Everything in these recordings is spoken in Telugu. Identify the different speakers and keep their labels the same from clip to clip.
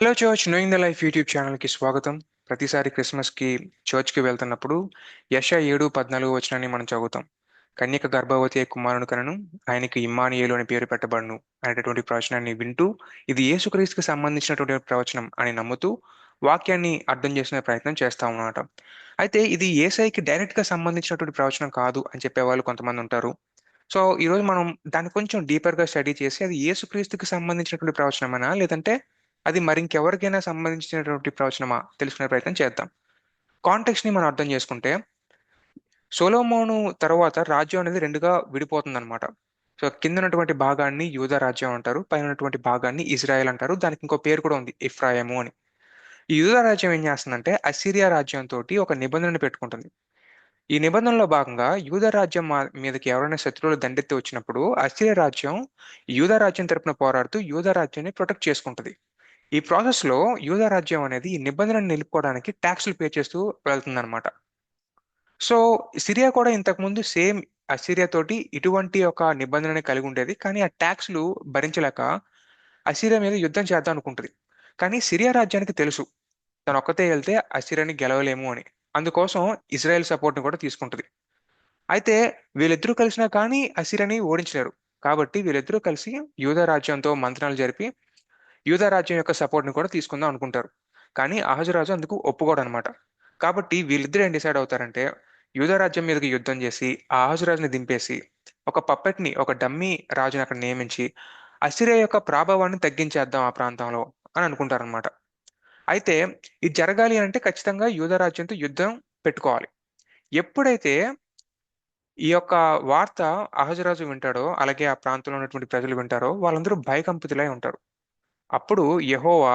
Speaker 1: Hello church knowing the life YouTube ఛానల్కి స్వాగతం. ప్రతిసారి క్రిస్మస్కి చర్చ్కి వెళ్తున్నప్పుడు యశ ఏడు పద్నాలుగు వచనాన్ని మనం చదువుతాం. కన్యక గర్భవతి కుమారుని కనను ఆయనకి ఇమ్మానియేలు అని పేరు పెట్టబడును అనేటటువంటి ప్రవచనాన్ని వింటూ ఇది యేసుక్రీస్తుకి సంబంధించినటువంటి ప్రవచనం అని నమ్ముతూ వాక్యాన్ని అర్థం చేసుకునే ప్రయత్నం చేస్తాం అనమాట అయితే ఇది ఏసైకి డైరెక్ట్గా సంబంధించినటువంటి ప్రవచనం కాదు అని చెప్పేవాళ్ళు కొంతమంది ఉంటారు. సో ఈరోజు మనం దాన్ని కొంచెం డీపర్గా స్టడీ చేసి అది యేసుక్రీస్తుకి సంబంధించినటువంటి ప్రవచనమనా? లేదంటే అది మరింకెవరికైనా సంబంధించినటువంటి ప్రవచనమా? తెలుసుకునే ప్రయత్నం చేద్దాం. కాంటెక్స్ని మనం అర్థం చేసుకుంటే సోలోమోను తర్వాత రాజ్యం అనేది రెండుగా విడిపోతుంది అనమాట సో కింద ఉన్నటువంటి భాగాన్ని యూదా రాజ్యం అంటారు పైన ఉన్నటువంటి భాగాన్ని ఇజ్రాయెల్ అంటారు దానికి ఇంకో పేరు కూడా ఉంది ఇఫ్రాయము అని. ఈ యూదా రాజ్యం ఏం చేస్తుందంటే అసిరియా రాజ్యంతో ఒక నిబంధనను పెట్టుకుంటుంది. ఈ నిబంధనలో భాగంగా యూదా రాజ్యం మా- మీదకి ఎవరైనా శత్రువులు దండెత్తి వచ్చినప్పుడు అసిరియా రాజ్యం యూదా రాజ్యం తరపున పోరాడుతూ యూదా రాజ్యాన్ని ప్రొటెక్ట్ చేసుకుంటుంది. ఈ ప్రాసెస్లో యూదా రాజ్యం అనేది ఈ నిబంధనను నిలుపుకోవడానికి ట్యాక్స్లు పే చేస్తూ వెళ్తుందనమాట సో సిరియా కూడా ఇంతకుముందు సేమ్ అసిరియా తోటి ఇటువంటి ఒక నిబంధనని కలిగి ఉండేది. కానీ ఆ ట్యాక్స్లు భరించలేక అసిరియా మీద యుద్ధం చేద్దాం అనుకుంటుంది. కానీ సిరియా రాజ్యానికి తెలుసు. తను ఒక్కతే వెళ్తే అసిరియాని గెలవలేము అని. అందుకోసం ఇజ్రాయెల్ సపోర్ట్ని కూడా తీసుకుంటుంది. అయితే వీళ్ళిద్దరూ కలిసినా కానీ అసిరియాని ఓడించలేరు. కాబట్టి వీళ్ళిద్దరూ కలిసి యూదా రాజ్యంతో మంత్రాలు జరిపి యూదా రాజ్యం యొక్క సపోర్ట్ని కూడా తీసుకుందాం అనుకుంటారు. కానీ అహజరాజు అందుకు ఒప్పుకోడు అనమాట కాబట్టి వీళ్ళిద్దరు ఏం డిసైడ్ అవుతారంటే యూదరాజ్యం మీదకి యుద్ధం చేసి ఆ అహజరాజుని దింపేసి ఒక పప్పెట్ని ఒక డమ్మీ రాజుని అక్కడ నియమించి అసిరియా యొక్క ప్రాభావాన్ని తగ్గించేద్దాం ఆ ప్రాంతంలో అని అనుకుంటారనమాట. అయితే ఇది జరగాలి అంటే ఖచ్చితంగా యూదా రాజ్యంతో యుద్ధం పెట్టుకోవాలి. ఎప్పుడైతే ఈ యొక్క వార్త అహజరాజు వింటాడో అలాగే ఆ ప్రాంతంలో ఉన్నటువంటి ప్రజలు వింటారో వాళ్ళందరూ భయకంపితులై ఉంటారు. అప్పుడు యహోవా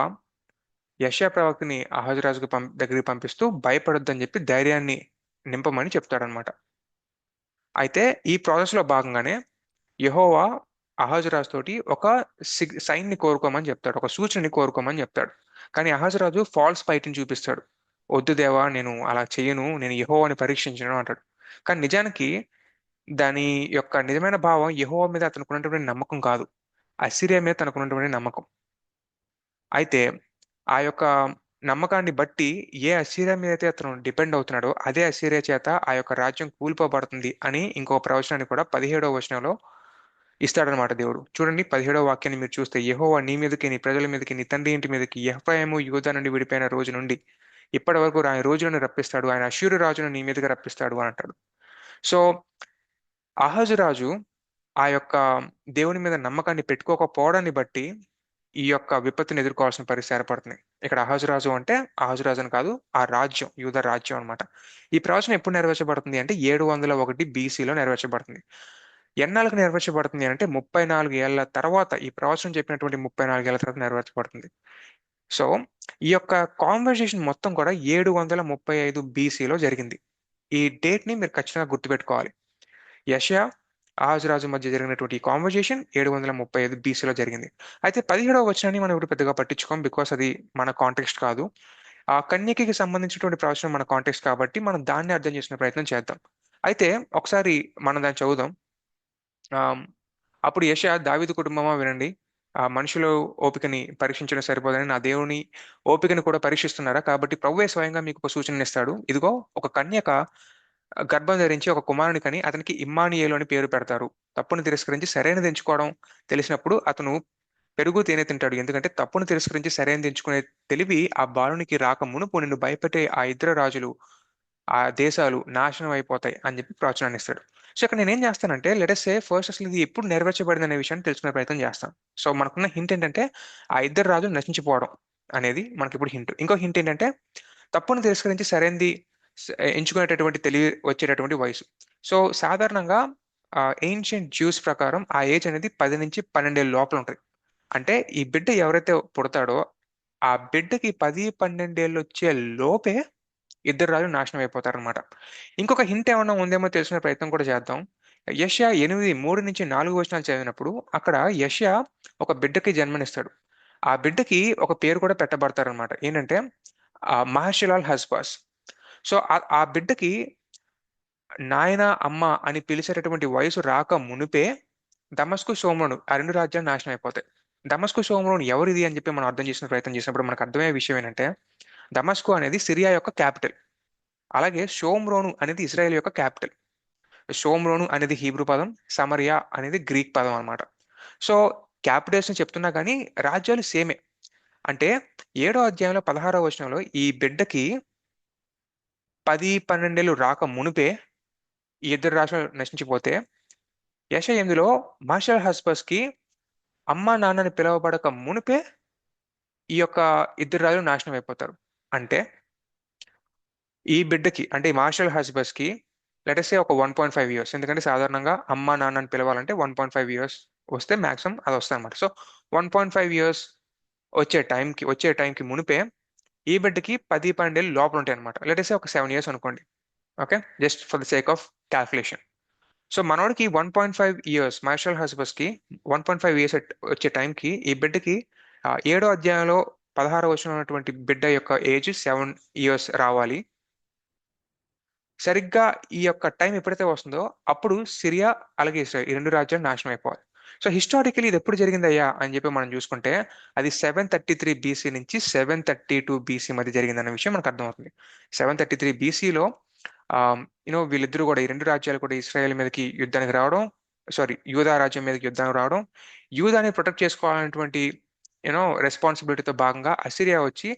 Speaker 1: యెషయా ప్రవక్తని అహజరాజుకు పం దగ్గరికి పంపిస్తూ భయపడొద్దని చెప్పి ధైర్యాన్ని నింపమని చెప్తాడనమాట అయితే ఈ ప్రాసెస్లో భాగంగానే యహోవా అహజరాజు తోటి ఒక సైన్ని కోరుకోమని చెప్తాడు ఒక సూచనని కోరుకోమని చెప్తాడు. కానీ అహజరాజు ఫాల్స్ ఫైట్ని చూపిస్తాడు. వద్దు దేవా నేను అలా చేయను నేను యెహోవాని పరీక్షించను అంటాడు. కానీ నిజానికి దాని యొక్క నిజమైన భావం యహోవా మీద అతనుకున్నటువంటి నమ్మకం కాదు. అసిరియా మీద తనకున్నటువంటి నమ్మకం. అయితే ఆ యొక్క నమ్మకాన్ని బట్టి ఏ అసీరియా మీద అయితే అతను డిపెండ్ అవుతున్నాడో అదే అసీరియా చేత ఆ యొక్క రాజ్యం కూలిపోబడుతుంది అని ఇంకో ప్రవచనాన్ని కూడా పదిహేడవ వచనంలో ఇస్తాడనమాట దేవుడు. చూడండి పదిహేడవ వాక్యాన్ని మీరు చూస్తే యహోవా నీ మీదకి నీ ప్రజల మీదకి నీ తండ్రి ఇంటి మీదకి ఎఫ్ఐఎము యూదా నుండి విడిపోయిన రోజు నుండి ఇప్పటి వరకు ఆయన రోజులను రప్పిస్తాడు ఆయన అశ్యూరు రాజును నీ మీదకి రప్పిస్తాడు అని అంటాడు. సో అహజు రాజు ఆ యొక్క దేవుని మీద నమ్మకాన్ని పెట్టుకోకపోవడాన్ని బట్టి ఈ యొక్క విపత్తుని ఎదుర్కోవాల్సిన పరిస్థితి ఏర్పడుతుంది. ఇక్కడ అహజరాజు అంటే అహజరాజు అని కాదు ఆ రాజ్యం యూద రాజ్యం అనమాట ఈ ప్రవచనం ఎప్పుడు నెరవేర్చబడుతుంది అంటే ఏడు వందల ఒకటి బీసీలో నెరవేర్చబడుతుంది. ఎన్నాళ్ళకు నెరవేర్చబడుతుంది అంటే ముప్పై నాలుగు ఏళ్ళ తర్వాత ఈ ప్రవచనం చెప్పినటువంటి ముప్పై నాలుగు ఏళ్ళ తర్వాత నెరవేర్చబడుతుంది. సో ఈ యొక్క కాన్వర్సేషన్ మొత్తం కూడా ఏడు వందల ముప్పై ఐదు బీసీలో జరిగింది. ఈ డేట్ని మీరు ఖచ్చితంగా గుర్తుపెట్టుకోవాలి. యషయా ఆజురాజు మధ్య జరిగినటువంటి కాన్వర్జేషన్ ఏడు వందల ముప్పై ఐదు బీసీలో జరిగింది. అయితే పదిహేడవ వచనాన్ని మనం ఇప్పుడు పెద్దగా పట్టించుకోం బికాస్ అది మన కాంటెక్స్ట్ కాదు. ఆ కన్యకి సంబంధించినటువంటి ప్రవచనం మన కాంటెక్స్ట్ కాబట్టి మనం దాన్ని అర్థం చేసిన ప్రయత్నం చేద్దాం. అయితే ఒకసారి మనం దాన్ని చదువుదాం. అప్పుడు యశ దావిదు కుటుంబమా వినండి. ఆ మనుషుల ఓపికని పరీక్షించడం సరిపోదని నా దేవుని ఓపికని కూడా పరీక్షిస్తున్నారా? కాబట్టి ప్రభువే స్వయంగా మీకు ఒక సూచన ఇస్తాడు. ఇదిగో ఒక కన్యక గర్భం ధరించి ఒక కుమారుని కని అతనికి ఇమ్మానియేలు అని పేరు పెడతారు. తప్పును తిరస్కరించి సరైనది ఎంచుకోవడం తెలిసినప్పుడు అతను పెరుగు తేనె తింటాడు. ఎందుకంటే తప్పును తిరస్కరించి సరైనది ఎంచుకునే తెలివి ఆ బాలునికి రాక మునుపు నిన్ను భయపెట్టే ఆ ఇద్దరు రాజులు ఆ దేశాలు నాశనం అయిపోతాయి అని చెప్పి ప్రవచనాన్ని ఇస్తాడు. సో ఇక్కడ నేనేం చేస్తానంటే లెటెస్ సే ఫస్ట్ అసలు ఇది ఎప్పుడు నెరవేర్చబడింది అనే విషయాన్ని తెలుసుకునే ప్రయత్నం చేస్తాను సో మనకున్న హింట్ ఏంటంటే ఆ ఇద్దరు రాజులు నశించిపోవడం అనేది మనకి ఇప్పుడు హింట్ ఇంకో హింట్ ఏంటంటే తప్పును తిరస్కరించి సరైనది ఎంచుకునేటటువంటి తెలివి వచ్చేటటువంటి వయసు. సో సాధారణంగా ఏన్షియంట్ జ్యూస్ ప్రకారం ఆ ఏజ్ అనేది పది నుంచి పన్నెండేళ్ళ లోపల ఉంటుంది. అంటే ఈ బిడ్డ ఎవరైతే పుడతాడో ఆ బిడ్డకి పది పన్నెండేళ్ళు వచ్చే లోపే ఇద్దరు రాజులు నాశనం అయిపోతారనమాట ఇంకొక హింట్ ఏమన్నా ఉందేమో తెలుసుకునే ప్రయత్నం కూడా చేద్దాం. యష్యా ఎనిమిది మూడు నుంచి నాలుగు వచనాలు చదివినప్పుడు అక్కడ యష్యా ఒక బిడ్డకి జన్మనిస్తాడు. ఆ బిడ్డకి ఒక పేరు కూడా పెట్టబడతారనమాట ఏంటంటే ఆ మహర్షిలాల్ హస్బాస్. సో ఆ- బిడ్డకి నాయన అమ్మ అని పిలిచేటటువంటి వయసు రాక మునిపే దమస్కు సోమరుడు ఆ రెండు రాజ్యాలు నాశనం అయిపోతాయి. దమస్కు షోమ్రోన్ ఎవరిది అని చెప్పి మనం అర్థం చేసిన ప్రయత్నం చేసినప్పుడు మనకు అర్థమయ్యే విషయం ఏంటంటే దమస్కు అనేది సిరియా యొక్క క్యాపిటల్. అలాగే షోమ్రోను అనేది ఇజ్రాయెల్ యొక్క క్యాపిటల్. షోమ్రోను అనేది హీబ్రూ పదం సమరియా అనేది గ్రీక్ పదం అన్నమాట. సో క్యాపిటల్స్ చెప్తున్నా కానీ రాజ్యాలు సేమే. అంటే ఏడో అధ్యాయంలో పదహారో వచనంలో ఈ బిడ్డకి పది పన్నెండేళ్ళు రాక మునిపే ఈ ఇద్దరు రాష్ట్రాలు నశించిపోతే యశ ఎనిమిదిలో మార్షల్ హస్బస్కి అమ్మ నాన్నని పిలవబడక మునిపే ఈ యొక్క ఇద్దరు రాజులు నాశనం అయిపోతారు. అంటే ఈ బిడ్డకి అంటే ఈ మార్షల్ హస్బస్కి లెటసే ఒక వన్ పాయింట్ ఫైవ్ ఇయర్స్ ఎందుకంటే సాధారణంగా అమ్మ నాన్నని పిలవాలంటే వన్ పాయింట్ ఫైవ్ ఇయర్స్ వస్తే మ్యాక్సిమం అది వస్తుంది అనమాట so one point five years వచ్చే టైంకి వచ్చే టైంకి మునిపే ఈ బిడ్డకి పది పన్నెండేళ్ళు లోపల ఉంటాయి అనమాట లెటసే ఒక సెవెన్ ఇయర్స్ అనుకోండి. Okay just for the sake of calculation so మనోడికి వన్ పాయింట్ ఫైవ్ ఇయర్స్ మార్షల్ హస్బస్కి వన్ పాయింట్ ఫైవ్ ఇయర్స్ వచ్చే టైంకి ఈ బిడ్డకి ఏడో అధ్యాయంలో పదహారు వచ్చిన ఉన్నటువంటి బిడ్డ యొక్క ఏజ్ సెవెన్ ఇయర్స్ రావాలి. సరిగ్గా ఈ యొక్క టైం ఎప్పుడైతే వస్తుందో అప్పుడు సిరియా అలాగే ఇస్రాయల్ ఈ రెండు రాజ్యాలు నాశనం అయిపోవాలి. సో హిస్టారికలీ ఇది ఎప్పుడు జరిగిందయ్యా అని చెప్పి మనం చూసుకుంటే అది సెవెన్ థర్టీ త్రీ బీసీ నుంచి సెవెన్ థర్టీ టూ బీసీ మధ్య జరిగిందన్న విషయం మనకు అర్థమవుతుంది. సెవెన్ థర్టీ త్రీ బీసీలో యూనో వీళ్ళిద్దరూ కూడా ఈ రెండు రాజ్యాలు కూడా ఇస్రాయల్ మీదకి యుద్ధానికి రావడం సారీ యూదా రాజ్యం మీదకి యుద్ధానికి రావడం యూదాని ప్రొటెక్ట్ చేసుకోవాలనేటువంటి యూనో రెస్పాన్సిబిలిటీతో భాగంగా అసిరియా వచ్చి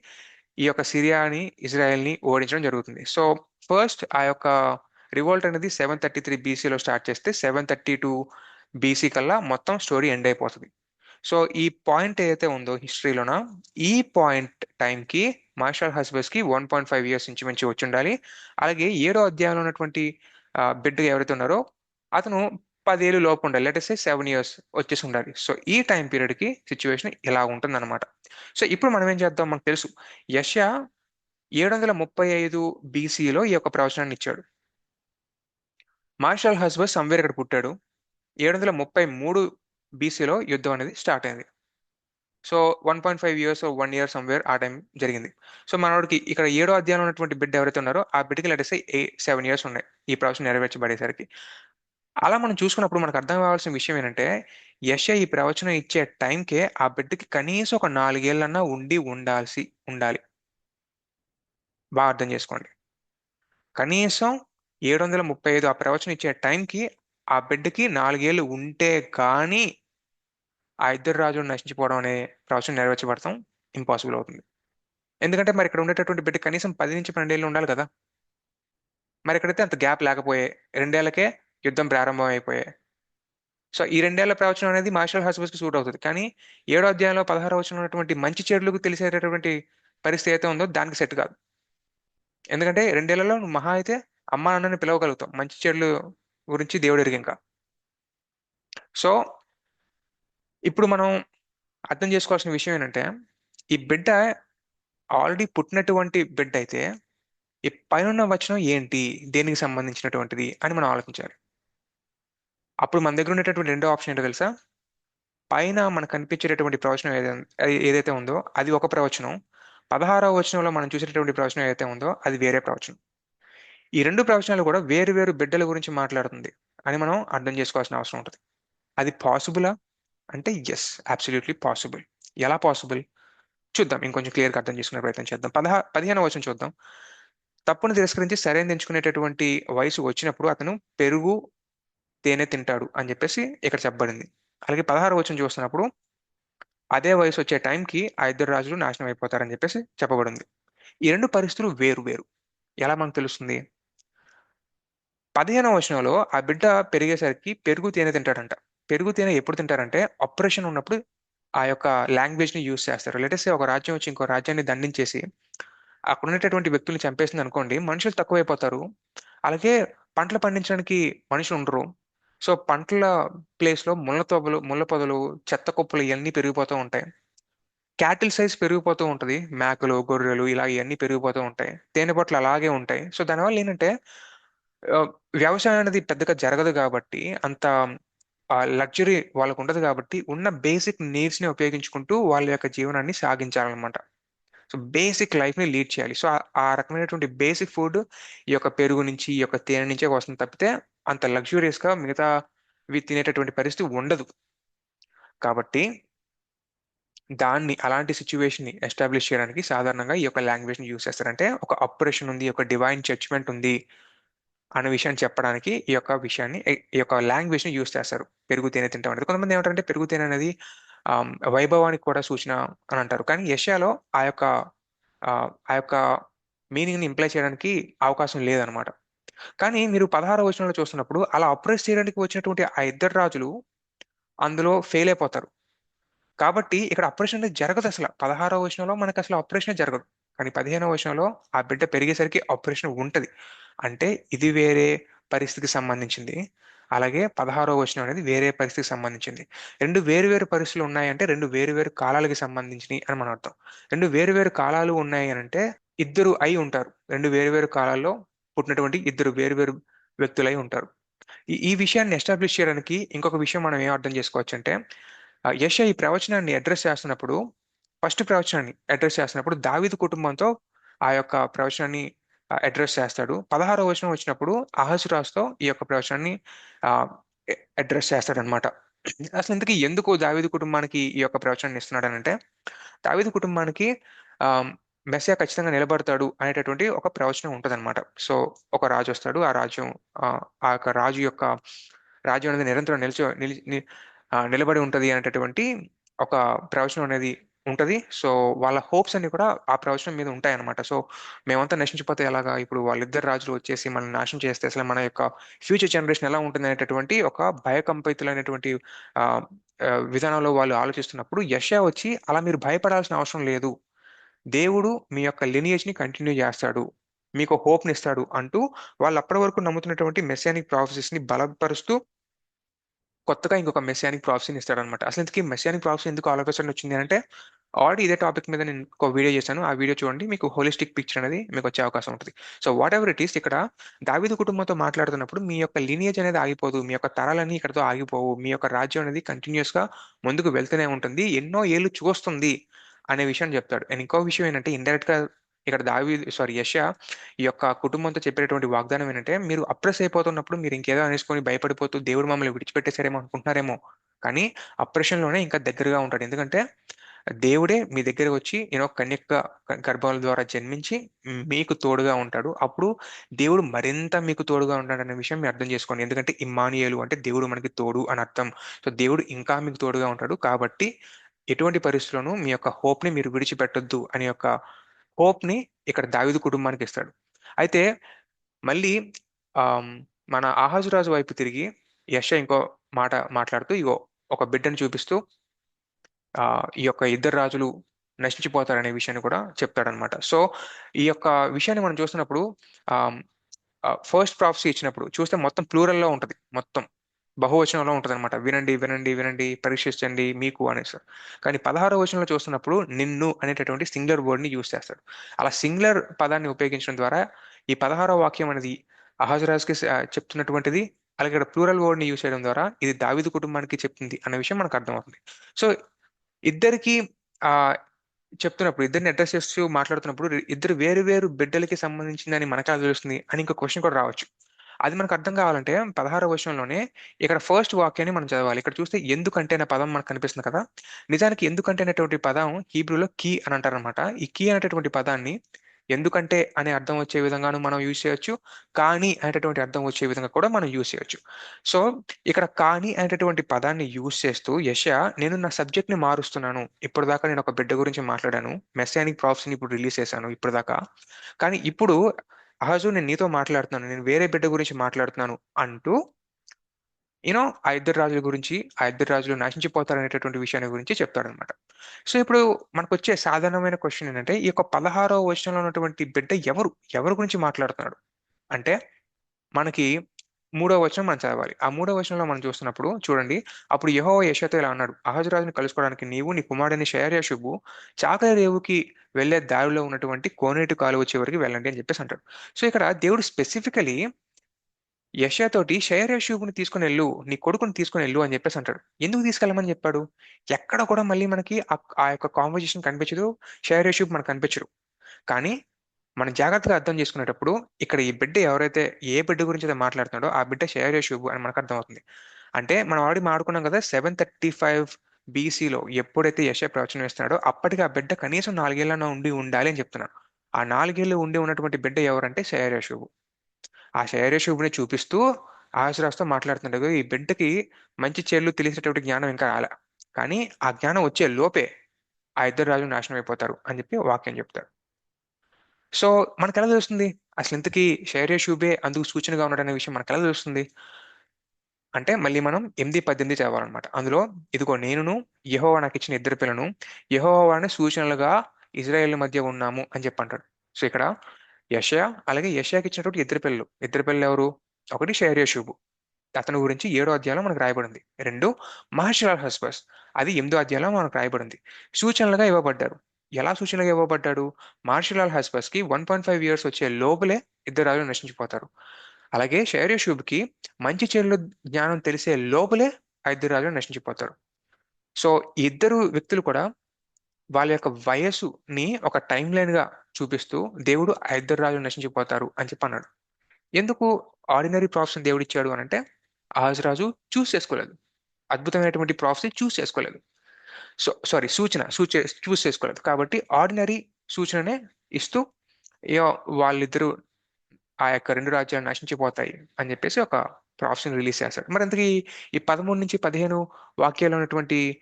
Speaker 1: ఈ యొక్క సిరియాని ఇజ్రాయెల్ని ఓడించడం జరుగుతుంది. సో ఫస్ట్ ఆ యొక్క రివోల్ట్ అనేది సెవెన్ థర్టీ త్రీ బీసీలో స్టార్ట్ చేస్తే సెవెన్ థర్టీ టూ బీసీ కల్లా మొత్తం స్టోరీ ఎండ్ అయిపోతుంది. సో ఈ పాయింట్ ఏదైతే ఉందో హిస్టరీలోన ఈ పాయింట్ టైంకి మార్షల్ హస్బెస్కి వన్ పాయింట్ ఫైవ్ ఇయర్స్ నుంచి మంచి వచ్చి ఉండాలి అలాగే ఏడో అధ్యాయంలో ఉన్నటువంటి బిడ్డగా ఎవరైతే ఉన్నారో అతను పదేళ్ళు లోపు ఉండాలి. లెటెస్ సెవెన్ ఇయర్స్ వచ్చేసి ఉండాలి. సో ఈ టైం పీరియడ్కి సిచ్యువేషన్ ఇలా ఉంటుందన్నమాట. సో ఇప్పుడు మనం ఏం చేద్దాం మనకు తెలుసు. యశ ఏడు వందల ముప్పై ఐదు బీసీలో ఈ యొక్క ప్రవచనాన్ని ఇచ్చాడు. మార్షల్ హస్బస్ సంవేర్ ఇక్కడ పుట్టాడు. ఏడు వందల ముప్పై మూడు బీసీలో యుద్ధం అనేది స్టార్ట్ అయింది. So one point five years one year somewhere ఆ టైం జరిగింది. సో మనవాడికి ఇక్కడ ఏడో అధ్యాయంలో ఉన్నటువంటి బిడ్డ ఎవరైతే ఉన్నారో ఆ బిడ్డకి లెటర్సే ఏ సెవెన్ ఇయర్స్ ఉన్నాయి. ఈ ప్రవచనం నెరవేర్చబడేసరికి. అలా మనం చూసుకున్నప్పుడు మనకు అర్థం కావాల్సిన విషయం ఏంటంటే యశ ఈ ప్రవచనం ఇచ్చే టైంకే ఆ బిడ్డకి కనీసం ఒక నాలుగేళ్ళన్నా ఉండి ఉండాల్సి ఉండాలి. బాగా అర్థం చేసుకోండి. కనీసం ఏడు వందల ముప్పై ఐదు ఆ ప్రవచనం ఇచ్చే టైంకి ఆ బిడ్డకి నాలుగేళ్ళు ఉంటే కానీ ఆ ఇద్దరు రాజులు నశించిపోవడం అనే ప్రవచనం నెరవేర్చబడతాం ఇంపాసిబుల్ అవుతుంది. ఎందుకంటే మరి ఇక్కడ ఉండేటటువంటి బిడ్డ కనీసం పది నుంచి పన్నెండేళ్ళు ఉండాలి కదా. మరి ఇక్కడైతే అంత గ్యాప్ లేకపోయే రెండేళ్ళకే యుద్ధం ప్రారంభం అయిపోయాయి సో ఈ రెండేళ్ళ ప్రవచనం అనేది మార్షల్ హస్బస్ సూట్ అవుతుంది. కానీ ఏడో అధ్యాయంలో పదహారు వచ్చిన ఉన్నటువంటి మంచి చెడులకు తెలిసేటటువంటి పరిస్థితి అయితే ఉందో దానికి సెట్ కాదు. ఎందుకంటే రెండేళ్ళలో నువ్వు మహా అయితే అమ్మా నాన్నని పిలవగలుగుతాం మంచి చెడులు గురించి దేవుడు ఎరిగి ఇంకా సో ఇప్పుడు మనం అర్థం చేసుకోవాల్సిన విషయం ఏంటంటే ఈ బిడ్డ ఆల్రెడీ పుట్టినటువంటి బిడ్డ అయితే ఈ పైన వచనం ఏంటి? దేనికి సంబంధించినటువంటిది అని మనం ఆలోచించాలి. అప్పుడు మన దగ్గర ఉండేటటువంటి రెండో ఆప్షన్ ఏంటో తెలుసా? పైన మనకు కనిపించేటటువంటి ప్రవచనం ఏదైతే ఏదైతే ఉందో అది ఒక ప్రవచనం. పదహారవ వచనంలో మనం చూసేటటువంటి ప్రవచనం ఏదైతే ఉందో అది వేరే ప్రవచనం. ఈ రెండు ప్రవచనాలు కూడా వేరు వేరు బిడ్డల గురించి మాట్లాడుతుంది అని మనం అర్థం చేసుకోవాల్సిన అవసరం ఉంటుంది. అది పాసిబులా? అంటే ఎస్ అబ్సల్యూట్లీ పాసిబుల్ ఎలా పాసిబుల్ చూద్దాం ఇంకొంచెం క్లియర్గా అర్థం చేసుకునే ప్రయత్నం చేద్దాం. పదహా పదిహేను వచనం చూద్దాం. తప్పును తిరస్కరించి సరైన ఎంచుకునేటటువంటి వయసు వచ్చినప్పుడు అతను పెరుగు తేనె తింటాడు అని చెప్పేసి ఇక్కడ చెప్పబడింది. అలాగే పదహారు వచనం చూస్తున్నప్పుడు అదే వయసు వచ్చే టైంకి ఆ ఇద్దరు రాజులు నాశనం అయిపోతారని చెప్పేసి చెప్పబడింది. ఈ రెండు పరిస్థితులు వేరు వేరు. ఎలా మనకు తెలుస్తుంది? పదిహేనవ వచనంలో ఆ బిడ్డ పెరిగేసరికి పెరుగు తేనె తింటాడంట. పెరుగు తేనె ఎప్పుడు తింటారంటే ఆపరేషన్ ఉన్నప్పుడు ఆ యొక్క లాంగ్వేజ్ని యూజ్ చేస్తారు. లేటెస్ట్ ఒక రాజ్యం వచ్చి ఇంకో రాజ్యాన్ని దండించేసి అక్కడ ఉండేటటువంటి వ్యక్తుల్ని చంపేసింది అనుకోండి మనుషులు తక్కువైపోతారు. అలాగే పంటలు పండించడానికి మనుషులు ఉండరు. సో పంటల ప్లేస్లో ముళ్ళతోబలు ముళ్ళ ముళ్ళ పొదలు చెత్త కుప్పలు ఇవన్నీ పెరిగిపోతూ ఉంటాయి. క్యాటిల్ సైజ్ పెరిగిపోతూ ఉంటుంది. మేకలు గొర్రెలు ఇలా ఇవన్నీ పెరిగిపోతూ ఉంటాయి. తేనె బొట్లు అలాగే ఉంటాయి. సో దానివల్ల ఏంటంటే వ్యవసాయం అనేది పెద్దగా జరగదు కాబట్టి అంత లగ్జరీ వాళ్ళకు ఉండదు కాబట్టి ఉన్న బేసిక్ నీడ్స్ని ఉపయోగించుకుంటూ వాళ్ళ యొక్క జీవనాన్ని సాగించాలన్నమాట. సో బేసిక్ లైఫ్ని లీడ్ చేయాలి. సో ఆ- రకమైనటువంటి బేసిక్ ఫుడ్ ఈ యొక్క పెరుగు నుంచి ఈ యొక్క తేనె నుంచే వస్తుంది తప్పితే అంత లగ్జూరియస్గా మిగతా ఇవి తినేటటువంటి పరిస్థితి ఉండదు. కాబట్టి దాన్ని అలాంటి సిచ్యువేషన్ని ఎస్టాబ్లిష్ చేయడానికి సాధారణంగా ఈ యొక్క లాంగ్వేజ్ని యూస్ చేస్తారంటే ఒక ఆపరేషన్ ఉంది ఒక డివైన్ జడ్జ్మెంట్ ఉంది అనే విషయాన్ని చెప్పడానికి ఈ యొక్క విషయాన్ని ఈ యొక్క లాంగ్వేజ్ని యూస్ చేస్తారు. పెరుగు తేనె తింటాం అనేది. కొంతమంది ఏమంటారంటే పెరుగు తేనె అనేది వైభవానికి కూడా సూచన అని అంటారు. కానీ ఏషియాలో ఆ యొక్క ఆ యొక్క మీనింగ్ని ఇంప్లై చేయడానికి అవకాశం లేదనమాట. కానీ మీరు పదహారో వచనంలో చూస్తున్నప్పుడు అలా అప్రెస్ చేయడానికి వచ్చినటువంటి ఆ ఇద్దరు రాజులు అందులో ఫెయిల్ అయిపోతారు. కాబట్టి ఇక్కడ ఆపరేషన్ అనేది జరగదు అసలు. పదహారో వచనంలో మనకు అసలు ఆపరేషన్ జరగదు. కానీ పదిహేనో వచనంలో ఆ బిడ్డ పెరిగేసరికి ఆపరేషన్ ఉంటుంది. అంటే ఇది వేరే పరిస్థితికి సంబంధించింది. అలాగే పదహారో వచనం అనేది వేరే పరిస్థితికి సంబంధించింది. రెండు వేరు వేరు పరిస్థితులు ఉన్నాయంటే రెండు వేరు వేరు కాలాలకి సంబంధించినవి అని మన అర్థం. రెండు వేరు వేరు కాలాలు ఉన్నాయి అని అంటే ఇద్దరు అయి ఉంటారు. రెండు వేరు వేరు కాలాల్లో పుట్టినటువంటి ఇద్దరు వేరు వేరు వ్యక్తులై ఉంటారు. ఈ ఈ విషయాన్ని ఎస్టాబ్లిష్ చేయడానికి ఇంకొక విషయం మనం ఏం అర్థం చేసుకోవచ్చు అంటే ఆ, ఈ ప్రవచనాన్ని అడ్రస్ చేస్తున్నప్పుడు ఫస్ట్ ప్రవచనాన్ని అడ్రస్ చేస్తున్నప్పుడు దావిదు కుటుంబంతో ఆ యొక్క ప్రవచనాన్ని అడ్రస్ చేస్తాడు. పదహారో వచనం వచ్చినప్పుడు అహసురాజుతో ఈ యొక్క ప్రవచనాన్ని అడ్రస్ చేస్తాడు అనమాట అసలు ఇంతకీ ఎందుకు దావీదు కుటుంబానికి ఈ యొక్క ప్రవచనాన్ని ఇస్తున్నాడు అని అంటే కుటుంబానికి ఆ మెస్సియా ఖచ్చితంగా నిలబడతాడు అనేటటువంటి ఒక ప్రవచనం ఉంటుందన్నమాట సో ఒక రాజు వస్తాడు. ఆ రాజ్యం ఆ యొక్క రాజు యొక్క రాజ్యం అనేది నిరంతరం నిలిచి నిలబడి ఉంటుంది అనేటటువంటి ఒక ప్రవచనం అనేది ఉంటుంది. సో వాళ్ళ హోప్స్ అన్ని కూడా ఆ ప్రవచనం మీద ఉంటాయన్నమాట. సో మేమంతా నశించిపోతే ఎలాగా? ఇప్పుడు వాళ్ళిద్దరు రాజులు వచ్చేసి మనల్ని నాశనం చేస్తే అసలు మన యొక్క ఫ్యూచర్ జనరేషన్ ఎలా ఉంటుంది అనేటటువంటి ఒక భయకంపైతులైనటువంటి విధానంలో వాళ్ళు ఆలోచిస్తున్నప్పుడు యశా వచ్చి అలా మీరు భయపడాల్సిన అవసరం లేదు. దేవుడు మీ యొక్క లినియేజ్ని కంటిన్యూ చేస్తాడు. మీకు హోప్ని ఇస్తాడు అంటూ వాళ్ళు అప్పటి వరకు నమ్ముతున్నటువంటి మెస్సానిక్ ప్రాఫెసెస్ని బలపరుస్తూ కొత్తగా ఇంకొక మెసియానిక్ ప్రాఫ్సీని ఇస్తాడనమాట. అసలు ఇంతకీ మెసియానిక్ ప్రాఫ్సీ ఎందుకు ఆలోచన వచ్చింది అంటే ఆల్రెడీ ఇదే టాపిక్ మీద నేను ఒక వీడియో చేశాను. ఆ వీడియో చూడండి మీకు హోలిస్టిక్ పిక్చర్ అనేది మీకు వచ్చే అవకాశం ఉంటుంది. So whatever it is ఇక్కడ దావీదు కుటుంబంతో మాట్లాడుతున్నప్పుడు మీ యొక్క లీనియేజ్ అనేది ఆగిపోదు మీ యొక్క తరాలన్నీ ఇక్కడతో ఆగిపోవు మీ యొక్క రాజ్యం అనేది కంటిన్యూస్గా ముందుకు వెళ్తూనే ఉంటుంది ఎన్నో ఏళ్ళు చూస్తుంది అనే విషయం చెప్తాడు. అండ్ ఇంకో విషయం ఏంటంటే ఇండైరెక్ట్గా ఇక్కడ దావి సారీ యశ ఈ యొక్క కుటుంబంతో చెప్పేటటువంటి వాగ్దానం ఏంటంటే మీరు అప్రెస్ అయిపోతున్నప్పుడు మీరు ఇంకేదో అనేసుకొని భయపడిపోతూ దేవుడు మమ్మల్ని విడిచిపెట్టేశారేమో అనుకుంటున్నారేమో. కానీ అప్రెషన్లోనే ఇంకా దగ్గరగా ఉంటాడు. ఎందుకంటే దేవుడే మీ దగ్గర వచ్చి నేను కన్యక గర్భాల ద్వారా జన్మించి మీకు తోడుగా ఉంటాడు. అప్పుడు దేవుడు మరింత మీకు తోడుగా ఉంటాడు అనే విషయం మీరు అర్థం చేసుకోండి. ఎందుకంటే ఇమ్మానియలు అంటే దేవుడు మనకి తోడు అని అర్థం. సో దేవుడు ఇంకా మీకు తోడుగా ఉంటాడు. కాబట్టి ఎటువంటి పరిస్థితుల్లోనూ మీ యొక్క హోప్ని మీరు విడిచిపెట్టొద్దు అనే యొక్క హోప్ని ఇక్కడ దావిదు కుటుంబానికి ఇస్తాడు. అయితే మళ్ళీ మన ఆహాజురాజు వైపు తిరిగి యశ ఇంకో మాట మాట్లాడుతూ ఇగో ఒక బిడ్డను చూపిస్తూ ఈ యొక్క ఇద్దరు రాజులు నశించిపోతారనే విషయాన్ని కూడా చెప్తాడనమాట. సో ఈ యొక్క విషయాన్ని మనం చూస్తున్నప్పుడు ఫస్ట్ ప్రాఫ్సీ ఇచ్చినప్పుడు చూస్తే మొత్తం ప్లూరల్లో ఉంటుంది మొత్తం. బహువచనంలో ఉంటుంది అనమాట వినండి వినండి వినండి పరీక్షించండి మీకు అనేసి. కానీ పదహారో వచనంలో చూస్తున్నప్పుడు నిన్ను అనేటటువంటి సింగులర్ వర్డ్ని యూస్ చేస్తాడు అలా సింగులర్ పదాన్ని ఉపయోగించడం ద్వారా ఈ పదహారో వాక్యం అనేది అహజరాజ్కి చెప్తున్నటువంటిది అలాగే ఇక్కడ ప్లూరల్ వర్డ్ని యూస్ చేయడం ద్వారా ఇది దావిదు కుటుంబానికి చెప్తుంది అనే విషయం మనకు అర్థమవుతుంది. సో ఇద్దరికి ఆ చెప్తున్నప్పుడు ఇద్దరిని అడ్రస్ చేస్తూ మాట్లాడుతున్నప్పుడు ఇద్దరు వేరు వేరు బిడ్డలకి సంబంధించిందని మనకు ఎలా తెలుస్తుంది అని ఇంకో క్వశ్చన్ కూడా రావచ్చు. అది మనకు అర్థం కావాలంటే పదహారో వర్షంలోనే ఇక్కడ ఫస్ట్ వాక్యాన్ని మనం చదవాలి. ఇక్కడ చూస్తే ఎందుకంటే అనే పదం మనకు కనిపిస్తుంది కదా. నిజానికి ఎందుకంటే అనేటువంటి పదం హీబ్రూలో కీ అని అంటారనమాట ఈ కీ అనేటటువంటి పదాన్ని ఎందుకంటే అనే అర్థం వచ్చే విధంగాను మనం యూజ్ చేయొచ్చు. కానీ అనేటటువంటి అర్థం వచ్చే విధంగా కూడా మనం యూజ్ చేయొచ్చు. సో ఇక్కడ కానీ అనేటటువంటి పదాన్ని యూజ్ చేస్తూ యశ నేను నా సబ్జెక్ట్ని మారుస్తున్నాను. ఇప్పటిదాకా నేను ఒక బిడ్డ గురించి మాట్లాడాను. మెస్సానిక్ ప్రాఫ్స్ని ఇప్పుడు రిలీజ్ చేశాను ఇప్పటిదాకా. కానీ ఇప్పుడు అహజు నేను నీతో మాట్లాడుతున్నాను నేను వేరే బిడ్డ గురించి మాట్లాడుతున్నాను అంటూ యూనో ఆ ఇద్దరు రాజుల గురించి ఆ ఇద్దరు రాజులు నశించిపోతారు అనేటటువంటి విషయాన్ని గురించి చెప్తాడనమాట సో ఇప్పుడు మనకు వచ్చే సాధారణమైన క్వశ్చన్ ఏంటంటే ఈ యొక్క పదహారో వచనంలో ఉన్నటువంటి బిడ్డ ఎవరు? ఎవరి గురించి మాట్లాడుతున్నాడు? అంటే మనకి మూడో వచనం మనం చదవాలి. ఆ మూడో వచనంలో మనం చూస్తున్నప్పుడు చూడండి అప్పుడు యహో యశతో ఇలా అన్నాడు అహజరాజుని కలుసుకోవడానికి నీవు నీ కుమారుడిని శయర్యశుభు చాకలి రేవుకి వెళ్ళే దారిలో ఉన్నటువంటి కోనేటి కాలు వచ్చే వరకు వెళ్ళండి అని చెప్పేసి అంటాడు. సో ఇక్కడ దేవుడు స్పెసిఫికలీ యశతోటి శయర్యశుభుని తీసుకుని వెళ్ళు నీ కొడుకుని తీసుకుని వెళ్ళు అని చెప్పేసి అంటాడు. ఎందుకు తీసుకెళ్ళమని చెప్పాడు? ఎక్కడ కూడా మళ్ళీ మనకి ఆ- యొక్క కాన్వర్జేషన్ కనిపించదు శయర్యశుభ్ మనకు కనిపించడు. కానీ మనం జాగ్రత్తగా అర్థం చేసుకునేటప్పుడు ఇక్కడ ఈ బిడ్డ ఎవరైతే ఏ బిడ్డ గురించి అయితే మాట్లాడుతున్నాడో ఆ బిడ్డ శయర్యశుభు అని మనకు అర్థమవుతుంది. అంటే మనం ఆల్రెడీ మాడుకున్నాం కదా సెవెన్ థర్టీ ఫైవ్ బీసీలో ఎప్పుడైతే యశ ప్రవచనం వేస్తున్నాడో అప్పటికి ఆ బిడ్డ కనీసం నాలుగేళ్ళన ఉండి ఉండాలి అని చెప్తున్నాను ఆ నాలుగేళ్ళు ఉండి ఉన్నటువంటి బిడ్డ ఎవరంటే శయరేషుబు ఆ శయరేషుబుని చూపిస్తూ ఆహజ్రాజుతో మాట్లాడుతుండగా ఈ బిడ్డకి మంచి చెల్లు తెలిసినటువంటి జ్ఞానం ఇంకా రాలే. కానీ ఆ జ్ఞానం వచ్చే లోపే ఆ ఇద్దరు రాజులు నాశనం అయిపోతారు అని చెప్పి వాక్యం చెప్తారు. సో మనకు ఎలా తెలుస్తుంది? అసలు ఇంతకీ శౌర్య శుభే అందుకు సూచనగా ఉన్నాడనే విషయం మనకు ఎలా తెలుస్తుంది? అంటే మళ్ళీ మనం ఎనిమిది పద్దెనిమిది చదవాలన్నమాట. అందులో ఇదిగో నేనును యెహోవా నాకు ఇచ్చిన ఇద్దరు పిల్లను యెహోవాని సూచనలుగా ఇజ్రాయెల్ మధ్య ఉన్నాము అని చెప్పి అంటాడు సో ఇక్కడ యషయా అలాగే యషయాకి ఇచ్చినటువంటి ఇద్దరు పిల్లలు. ఇద్దరు పిల్లలు ఎవరు? ఒకటి షైర్య శుభు అతని గురించి ఏడో అధ్యాయంలో మనకు రాయబడింది. రెండు మహర్షిలాల్ హస్బస్. అది ఎనిమిదో అధ్యాయంలో మనకు రాయబడింది. సూచనలుగా ఇవ్వబడ్డారు. ఎలా సూచనలుగా ఇవ్వబడ్డాడు? మార్షలాల్ హస్బస్కి వన్ పాయింట్ ఫైవ్ ఇయర్స్ వచ్చే లోపలే ఇద్దరు రాజులు నశించిపోతారు. అలాగే షైర్యషూబ్కి మంచి చెడుల జ్ఞానం తెలిసే లోపలే ఆ ఇద్దరు రాజులు నశించిపోతారు. సో ఇద్దరు వ్యక్తులు కూడా వాళ్ళ యొక్క వయస్సుని ఒక టైం లైన్గా చూపిస్తూ దేవుడు ఆ ఇద్దరు రాజులు నశించిపోతారు అని చెప్పి అన్నాడు. ఎందుకు ఆర్డినరీ ప్రాఫ్స్ దేవుడు ఇచ్చాడు అని అంటే ఆజ్ రాజు చూస్ చేసుకోలేదు. అద్భుతమైనటువంటి ప్రాఫ్స్ చూస్ చేసుకోలేదు. సో సారీ సూచన సూచ చూస్ చేసుకోలేదు. కాబట్టి ఆర్డినరీ సూచననే ఇస్తూ వాళ్ళిద్దరూ ఆ యొక్క రెండు రాజ్యాలు నశించిపోతాయి అని చెప్పేసి ఒక ప్రాఫ్స్ని రిలీజ్ చేస్తాడు. మరి అందుకే ఈ పదమూడు నుంచి పదిహేను వాక్యాలు ఉన్నటువంటి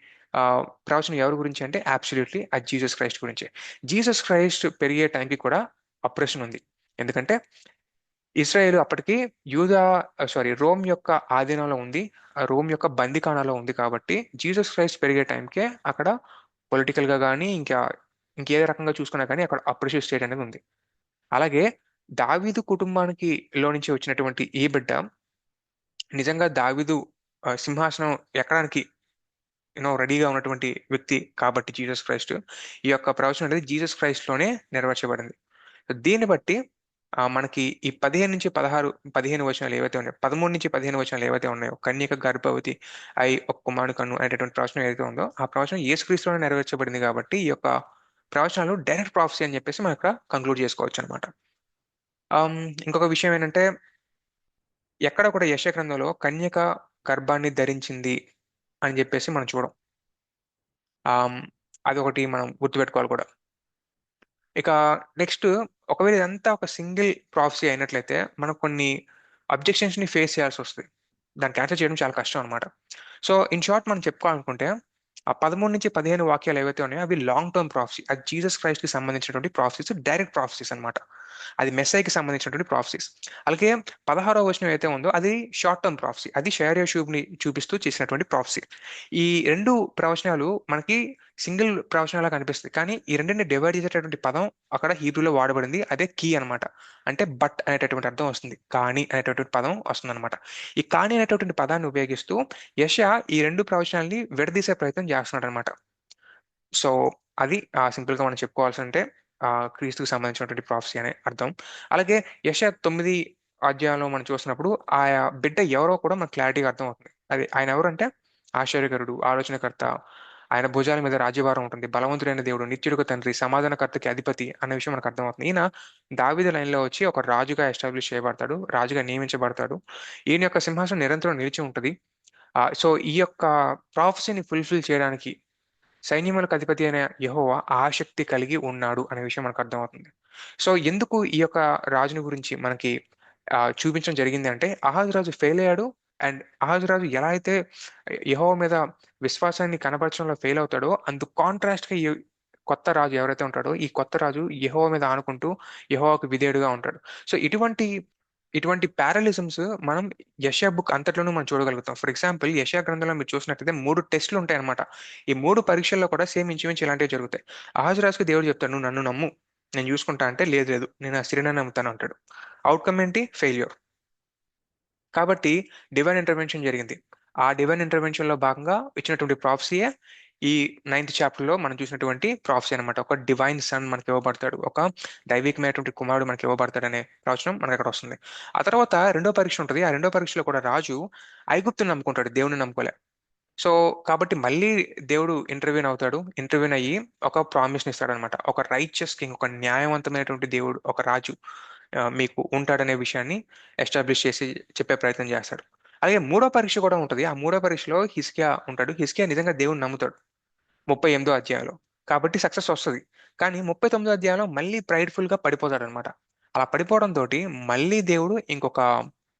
Speaker 1: ప్రవచనం ఎవరి గురించి అంటే అబ్సల్యూట్లీ ఆ జీసస్ క్రైస్ట్ గురించి. జీసస్ క్రైస్ట్ పెరిగే టైంకి కూడా అప్రెషన్ ఉంది. ఎందుకంటే ఇస్రాయేల్ అప్పటికి యూదా సారీ రోమ్ యొక్క ఆధీనంలో ఉంది. ఆ రోమ్ యొక్క బందికాణాలో ఉంది కాబట్టి జీసస్ క్రైస్ట్ పెరిగే టైంకే అక్కడ పొలిటికల్గా కానీ ఇంకా ఇంకేదే రకంగా చూసుకున్నా కానీ అక్కడ అప్రిషియేట్ స్టేట్ అనేది ఉంది. అలాగే దావీదు కుటుంబానికి లో నుంచి వచ్చినటువంటి ఈ బిడ్డ నిజంగా దావీదు సింహాసనం ఎక్కడానికి యూనో రెడీగా ఉన్నటువంటి వ్యక్తి కాబట్టి జీసస్ క్రైస్ట్ ఈ యొక్క ప్రవచనం అనేది జీసస్ క్రైస్ట్లోనే నెరవేర్చబడింది. దీన్ని బట్టి మనకి ఈ పదిహేను నుంచి పదహారు పదిహేను వచనాలు ఏవైతే ఉన్నాయో పదమూడు నుంచి పదిహేను వచనాలు ఏవైతే ఉన్నాయో కన్యక గర్భవతి అయి ఒక కుమారుడు కన్ను అనేటటువంటి ప్రవచనం ఏదైతే ఉందో ఆ ప్రవచనం యేసుక్రీస్తులోనే నెరవేర్చబడింది కాబట్టి ఈ యొక్క ప్రవచనాలు డైరెక్ట్ ప్రాఫెసీ అని చెప్పేసి మనం ఇక్కడ కంక్లూడ్ చేసుకోవచ్చు అనమాట ఇంకొక విషయం ఏంటంటే ఎక్కడ కూడా యశ గ్రంథంలో కన్యక గర్భాన్ని ధరించింది అని చెప్పేసి మనం చూడం. అదొకటి మనం గుర్తుపెట్టుకోవాలి కూడా. ఇక నెక్స్ట్ ఒకవేళ ఇదంతా ఒక సింగిల్ ప్రాఫ్సీ అయినట్లయితే మనం కొన్ని అబ్జెక్షన్స్ని ఫేస్ చేయాల్సి వస్తుంది. దాన్ని క్యాన్సిల్ చేయడం చాలా కష్టం అనమాట సో ఇన్ షార్ట్ మనం చెప్పుకోవాలనుకుంటే ఆ పదమూడు నుంచి పదిహేను వాక్యాలు ఏవైతే ఉన్నాయో అవి లాంగ్ టర్మ్ ప్రాఫ్సీ అది జీసస్ క్రైస్ట్కి సంబంధించినటువంటి ప్రాఫ్సీస్ డైరెక్ట్ ప్రాఫ్సీస్ అనమాట అది మెస్సైకి సంబంధించినటువంటి ప్రాఫ్సీస్ అలాగే పదహారో వచనం ఏదైతే ఉందో అది షార్ట్ టర్మ్ ప్రాఫ్సీ అది షేరియా షూబ్ని చూపిస్తూ చేసినటువంటి ప్రాఫ్సీ ఈ రెండు ప్రవచనాలు మనకి సింగిల్ ప్రవచనాలా కనిపిస్తుంది కానీ ఈ రెండింటిని డివైడ్ చేసేటటువంటి పదం అక్కడ హీబ్రూలో వాడబడింది. అదే కీ అనమాట అంటే బట్ అనేటటువంటి అర్థం వస్తుంది. కానీ అనేటటువంటి పదం వస్తుంది అనమాట ఈ కానీ అనేటటువంటి పదాన్ని ఉపయోగిస్తూ యశ ఈ రెండు ప్రవచనాల్ని విడదీసే ప్రయత్నం చేస్తున్నాడు అనమాట సో అది సింపుల్గా మనం చెప్పుకోవాల్సి అంటే క్రీస్తుకు సంబంధించినటువంటి ప్రాఫ్సీ అనే అర్థం. అలాగే యశ తొమ్మిది అధ్యాయంలో మనం చూసినప్పుడు ఆ బిడ్డ ఎవరో కూడా మనకు క్లారిటీగా అర్థం అవుతుంది అది ఆయన ఎవరంటే? ఆశ్చర్యకరుడు ఆలోచనకర్త. ఆయన భుజాల మీద రాజ్యభారం ఉంటుంది. బలవంతుడైన దేవుడు నిత్యుడికి తండ్రి సమాధానకర్తకి అధిపతి అనే విషయం మనకు అర్థమవుతుంది. ఈయన దావిద లైన్లో వచ్చి ఒక రాజుగా ఎస్టాబ్లిష్ చేయబడతాడు రాజుగా నియమించబడతాడు. ఈయన యొక్క సింహాసనం నిరంతరం నిలిచి ఉంటుంది. సో ఈ యొక్క ప్రాఫెసీని ఫుల్ఫిల్ చేయడానికి సైన్యములకు అధిపతి అయిన యహోవా ఆసక్తి కలిగి ఉన్నాడు అనే విషయం మనకు అర్థమవుతుంది. సో ఎందుకు ఈ యొక్క రాజుని గురించి మనకి చూపించడం జరిగింది అంటే అహాజ్ రాజు ఫెయిల్ అయ్యాడు అండ్ అహాజ్ రాజు ఎలా అయితే యహోవ మీద విశ్వాసాన్ని కనపరచడంలో ఫెయిల్ అవుతాడో అందుకు కాంట్రాస్ట్గా కొత్త రాజు ఎవరైతే ఉంటాడో ఈ కొత్త రాజు యహోవ మీద ఆనుకుంటూ యెహోవాకు విధేయుడుగా ఉంటాడు. సో ఇటువంటి ఇటువంటి ప్యారలిజమ్స్ మనం యశా బుక్ అంతట్లోనూ మనం చూడగలుగుతాం. ఫర్ ఎగ్జాంపుల్ యశా గ్రంథంలో మీరు చూసినట్టయితే మూడు టెస్ట్లు ఉంటాయి అనమాట ఈ మూడు పరీక్షల్లో కూడా సేమ్ ఇంచుమించు ఇలాంటివి జరుగుతాయి. అహాజరాజుకి దేవుడు చెప్తాడు నువ్వు నన్ను నమ్ము. నేను చూసుకుంటా అంటే లేదు లేదు. నేను ఆ స్త్రీని నమ్ముతాను అంటాడు. అవుట్కమ్ ఏంటి? ఫెయిల్యూర్ కాబట్టి డివైన్ ఇంటర్వెన్షన్ జరిగింది. ఆ డివైన్ ఇంటర్వెన్షన్లో భాగంగా ఇచ్చినటువంటి ప్రాఫ్సీయే ఈ నైన్త్ చాప్టర్లో మనం చూసినటువంటి ప్రాఫ్సీ అనమాట ఒక డివైన్ సన్ మనకి ఇవ్వబడతాడు. ఒక దైవికమైనటువంటి కుమారుడు మనకి ఇవ్వబడతాడు అనే ప్రవచనం మనకి అక్కడ వస్తుంది. ఆ తర్వాత రెండో పరీక్ష ఉంటుంది. ఆ రెండో పరీక్షలో కూడా రాజు ఐగుప్తుని నమ్ముకుంటాడు. దేవుని నమ్ముకోలే. సో కాబట్టి మళ్ళీ దేవుడు ఇంటర్వ్యూన్ అవుతాడు. ఇంటర్వ్యూన్ అయ్యి ఒక ప్రామిస్ని ఇస్తాడు అనమాట ఒక రైచియస్ కింగ్ ఒక న్యాయవంతమైనటువంటి దేవుడు ఒక రాజు మీకు ఉంటాడనే విషయాన్ని ఎస్టాబ్లిష్ చేసి చెప్పే ప్రయత్నం చేస్తాడు. అలాగే మూడో పరీక్ష కూడా ఉంటుంది. ఆ మూడో పరీక్షలో హిస్కియా ఉంటాడు. హిస్కియా నిజంగా దేవుని నమ్ముతాడు. ముప్పై ఎనిమిదో అధ్యాయంలో. కాబట్టి సక్సెస్ వస్తుంది. కానీ ముప్పై తొమ్మిదో అధ్యాయంలో మళ్ళీ ప్రైడ్ఫుల్గా పడిపోతాడు అనమాట అలా పడిపోవడం తోటి మళ్ళీ దేవుడు ఇంకొక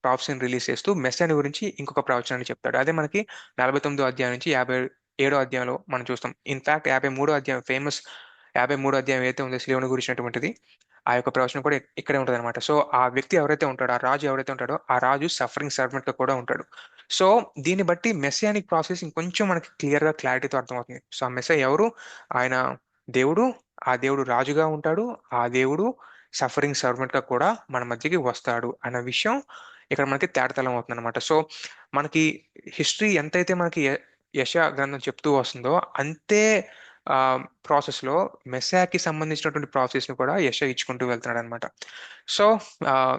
Speaker 1: ప్రాఫెసీని రిలీజ్ చేస్తూ మెస్సాని గురించి ఇంకొక ప్రవచనాన్ని చెప్తాడు. అదే మనకి నలభై తొమ్మిదో అధ్యాయం నుంచి యాభై ఏడో అధ్యాయంలో మనం చూస్తాం. ఇన్ఫాక్ట్ యాభై మూడో అధ్యాయం ఫేమస్ యాభై మూడో అధ్యాయం ఏదైతే ఉందో శ్రీవుని గురించినటువంటిది ఆ యొక్క ప్రవచనం కూడా ఇక్కడే ఉంటుంది అనమాట సో ఆ వ్యక్తి ఎవరైతే ఉంటాడో ఆ రాజు ఎవరైతే ఉంటాడో ఆ రాజు సఫరింగ్ సర్వెంట్గా కూడా ఉంటాడు. సో దీన్ని బట్టి మెస్సియానిక్ ప్రాసెస్ ఇంకొంచెం మనకి క్లియర్గా క్లారిటీతో అర్థమవుతుంది. సో ఆ మెస్సా ఎవరు? ఆయన దేవుడు. ఆ దేవుడు రాజుగా ఉంటాడు. ఆ దేవుడు సఫరింగ్ సర్వెంట్గా కూడా మన మధ్యకి వస్తాడు అన్న విషయం ఇక్కడ మనకి తేటతలం అవుతుంది అనమాట సో మనకి హిస్టరీ ఎంతైతే మనకి యశ గ్రంథం చెప్తూ వస్తుందో అంతే ప్రాసెస్లో ప్రాసెస్ మెస్సాకి సంబంధించినటువంటి ప్రాసెస్ని కూడా యశ ఇచ్చుకుంటూ వెళ్తున్నాడు అనమాట సో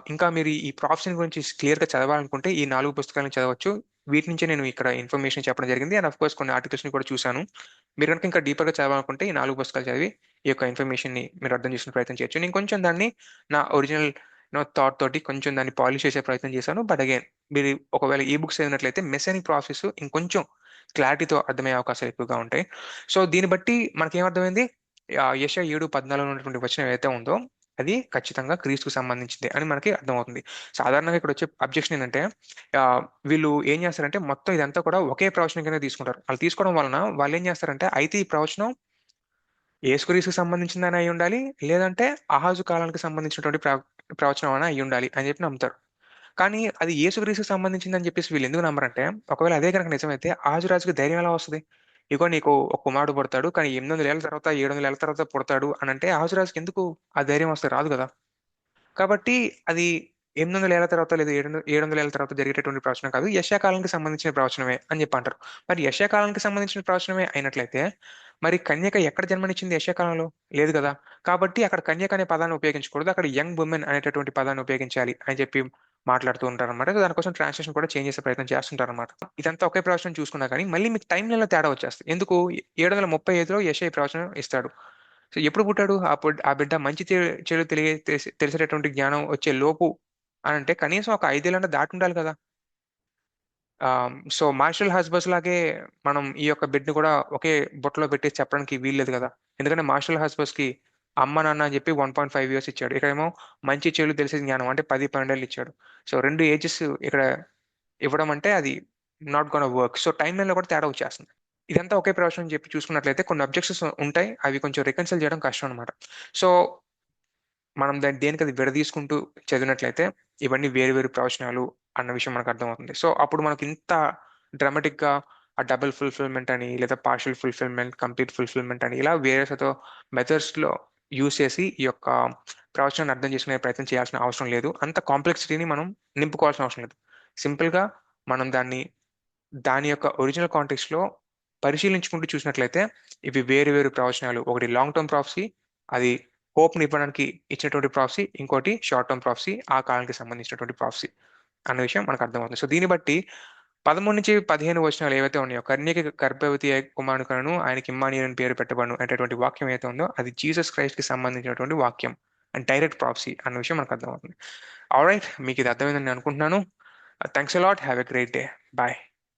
Speaker 1: ఇంకా మీరు ఈ ప్రాసెస్ గురించి క్లియర్గా చదవాలనుకుంటే ఈ నాలుగు పుస్తకాలను చదవచ్చు. వీటి నుంచే నేను ఇక్కడ ఇన్ఫర్మేషన్ చెప్పడం జరిగింది. అండ్ అఫ్ కోర్స్ కొన్ని ఆర్టికల్స్ని కూడా చూశాను. మీరు కనుక ఇంకా డీపర్గా చదవాలనుకుంటే ఈ నాలుగు పుస్తకాలు చదివి ఈ యొక్క ఇన్ఫర్మేషన్ని మీరు అర్థం చేసుకునే ప్రయత్నం చేయొచ్చు. నేను కొంచెం దాన్ని నా ఒరిజినల్ నో థాట్ తోటి కొంచెం దాన్ని పాలిష్ చేసే ప్రయత్నం చేశాను. బట్ అగైన్ మీరు ఒకవేళ ఈ బుక్స్ చదివినట్లయితే మెసానిక్ ప్రాసెస్ ఇంకొంచెం క్లారిటీతో అర్థమయ్యే అవకాశాలు ఎక్కువగా ఉంటాయి. సో దీన్ని బట్టి మనకి ఏమర్థమైంది యశ ఏడు పద్నాలుగులో ఉన్నటువంటి వచనం ఏదైతే ఉందో అది ఖచ్చితంగా క్రీస్తుకు సంబంధించింది అని మనకి అర్థమవుతుంది. సాధారణంగా ఇక్కడ వచ్చే అబ్జెక్షన్ ఏంటంటే వీళ్ళు ఏం చేస్తారంటే మొత్తం ఇదంతా కూడా ఒకే ప్రవచనం కింద తీసుకుంటారు. వాళ్ళు తీసుకోవడం వలన వాళ్ళు ఏం చేస్తారంటే అయితే ఈ ప్రవచనం యేసుక్రీస్తుకు సంబంధించిందని అయి ఉండాలి లేదంటే ఆహాజు కాలానికి సంబంధించినటువంటి ప్ర ప్రవచనం అని అయి ఉండాలి అని చెప్పి నమ్ముతారు. కానీ అది యేసుక్రీస్తుకు సంబంధించిందని చెప్పేసి వీళ్ళు ఎందుకు నమ్మరంటే ఒకవేళ అదే కనుక నిజమైతే ఆజురాజుకి ధైర్యం ఎలా వస్తుంది? ఇగో నీకు ఒక కుమారుడు పుడతాడు కానీ ఎనిమిది వందల ఏళ్ళ తర్వాత ఏడు వందల ఏళ్ళ తర్వాత పుడతాడు అని అంటే ఆజురాజుకి ఎందుకు ఆ ధైర్యం వస్తే రాదు కదా. కాబట్టి అది ఎనిమిది వందల ఏళ్ళ తర్వాత లేదా ఏడు ఏడు వందల ఏళ్ళ తర్వాత జరిగేటటువంటి ప్రవచనం కాదు యశాకాలానికి సంబంధించిన ప్రవచనమే అని చెప్పి అంటారు మరి యశాకాలానికి సంబంధించిన ప్రవచనమే అయినట్లయితే మరి కన్యక ఎక్కడ జన్మనిచ్చింది యశాకాలంలో లేదు కదా. కాబట్టి అక్కడ కన్యక అనే పదాన్ని ఉపయోగించకూడదు అక్కడ యంగ్ ఉమెన్ అనేటటువంటి పదాన్ని ఉపయోగించాలి అని చెప్పి మాట్లాడుతూ ఉంటారు అనమాట దానికోసం ట్రాన్స్లేషన్ కూడా చేంజ్ చేసే ప్రయత్నం చేస్తుంటారు అనమాట ఇదంతా ఒకే ప్రవచనం చూసుకున్నా కానీ మళ్ళీ మీకు టైం లైన్లో తేడా వచ్చేస్తుంది. ఎందుకు? ఏడు వందల ముప్పై ఐదులో యశయ ప్రవచనం ఇస్తాడు. సో ఎప్పుడు పుట్టాడు? ఆ ఆ బిడ్డ మంచి చెడు తెలియ తెలిసి- తెలిసేటటువంటి జ్ఞానం వచ్చే లోపు అని అంటే కనీసం ఒక ఐదేళ్ళన్నా దాటి ఉండాలి కదా. సో మార్షల్ హస్బస్ లాగే మనం ఈ యొక్క బిడ్ని కూడా ఒకే బుట్టలో పెట్టి చెప్పడానికి వీల్లేదు కదా. ఎందుకంటే మార్షల్ హస్బస్కి అమ్మ నాన్న అని చెప్పి వన్ పాయింట్ ఫైవ్ ఇయర్స్ ఇచ్చాడు. ఇక్కడ ఏమో మంచి చెడు తెలిసే జ్ఞానం అంటే పది పన్నెండేళ్ళు ఇచ్చాడు. సో రెండు ఏజెస్ ఇక్కడ ఇవ్వడం అంటే అది not gonna work so time లైన్లో కూడా తేడా వచ్చేస్తుంది. ఇదంతా ఒకే ప్రవచనం చెప్పి చూసుకున్నట్లయితే కొన్ని అబ్జెక్షన్స్ ఉంటాయి. అవి కొంచెం రికన్సిల్ చేయడం కష్టం అనమాట సో మనం దాన్ని దేనికి అది విడదీసుకుంటూ చదివినట్లయితే ఇవన్నీ వేరు వేరు ప్రవచనాలు అన్న విషయం మనకు అర్థమవుతుంది. సో అప్పుడు మనకి ఇంత డ్రామాటిక్గా ఆ డబుల్ ఫుల్ఫిల్మెంట్ అని లేదా పార్షల్ ఫుల్ఫిల్మెంట్ కంప్లీట్ ఫుల్ఫిల్మెంట్ అని ఇలా వేరే మెథడ్స్ యూస్ చేసి ఈ యొక్క ప్రవచనాన్ని అర్థం చేసుకునే ప్రయత్నం చేయాల్సిన అవసరం లేదు. అంత కాంప్లెక్సిటీని మనం నింపుకోవాల్సిన అవసరం లేదు. సింపుల్గా మనం దాన్ని దాని యొక్క ఒరిజినల్ కాంటెక్స్లో పరిశీలించుకుంటూ చూసినట్లయితే ఇవి వేరు వేరు ప్రవచనాలు. ఒకటి లాంగ్ టర్మ్ ప్రాఫ్సీ అది హోప్ ఇవ్వడానికి ఇచ్చినటువంటి ప్రాఫ్సీ ఇంకోటి షార్ట్ టర్మ్ ప్రాఫ్సీ ఆ కాలానికి సంబంధించినటువంటి ప్రాఫ్సీ అన్న విషయం మనకు అర్థమవుతుంది. సో దీన్ని బట్టి పదమూడు నుంచి పదిహేను వచనాలు ఏవైతే ఉన్నాయో కన్యకి గర్భవతి అయి ఆయనకి ఇమ్మానియల్ అని పేరు పెట్టబడును అనేటువంటి వాక్యం ఏదైతే ఉందో అది జీసస్ క్రైస్ట్కి సంబంధించినటువంటి వాక్యం. అండ్ డైరెక్ట్ ప్రాప్సీ అన్న విషయం మనకు అర్థమవుతుంది. ఆల్ రైట్ మీకు ఇది అర్థమైందని నేను అనుకుంటున్నాను. Thanks a lot have a great day bye